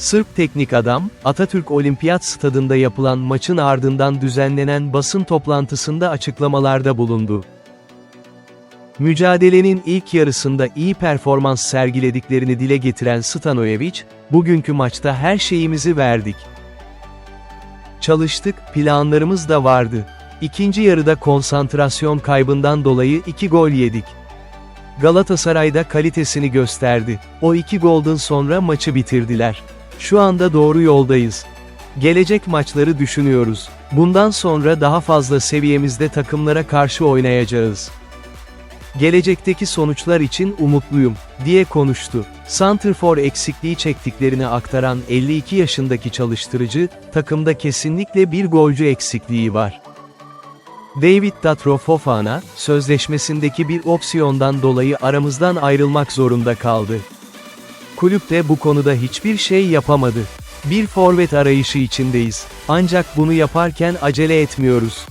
Sırp teknik adam, Atatürk Olimpiyat Stadında yapılan maçın ardından düzenlenen basın toplantısında açıklamalarda bulundu. Mücadelenin ilk yarısında iyi performans sergilediklerini dile getiren Stanojevic, bugünkü maçta her şeyimizi verdik. Çalıştık, planlarımız da vardı. İkinci yarıda konsantrasyon kaybından dolayı iki gol yedik. Galatasaray'da kalitesini gösterdi. O iki golden sonra maçı bitirdiler. Şu anda doğru yoldayız. Gelecek maçları düşünüyoruz. Bundan sonra daha fazla seviyemizde takımlara karşı oynayacağız. Gelecekteki sonuçlar için umutluyum, diye konuştu. Santrfor eksikliği çektiklerini aktaran 52 yaşındaki çalıştırıcı, takımda kesinlikle bir golcü eksikliği var. David Datro Fofana, sözleşmesindeki bir opsiyondan dolayı aramızdan ayrılmak zorunda kaldı. Kulüp de bu konuda hiçbir şey yapamadı. Bir forvet arayışı içindeyiz. Ancak bunu yaparken acele etmiyoruz.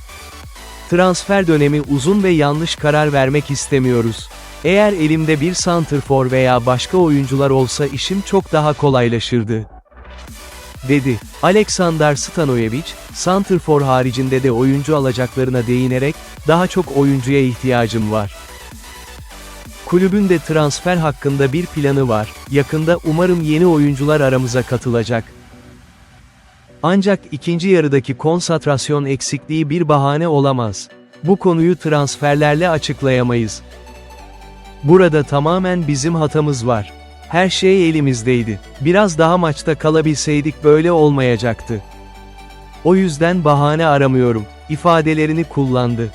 Transfer dönemi uzun ve yanlış karar vermek istemiyoruz. Eğer elimde bir santrfor veya başka oyuncular olsa işim çok daha kolaylaşırdı. Dedi. Alexander Stanojevic, santrfor haricinde de oyuncu alacaklarına değinerek, daha çok oyuncuya ihtiyacım var. Kulübün de transfer hakkında bir planı var. Yakında umarım yeni oyuncular aramıza katılacak. Ancak ikinci yarıdaki konsantrasyon eksikliği bir bahane olamaz. Bu konuyu transferlerle açıklayamayız. Burada tamamen bizim hatamız var. Her şey elimizdeydi. Biraz daha maçta kalabilseydik böyle olmayacaktı. O yüzden bahane aramıyorum, ifadelerini kullandı.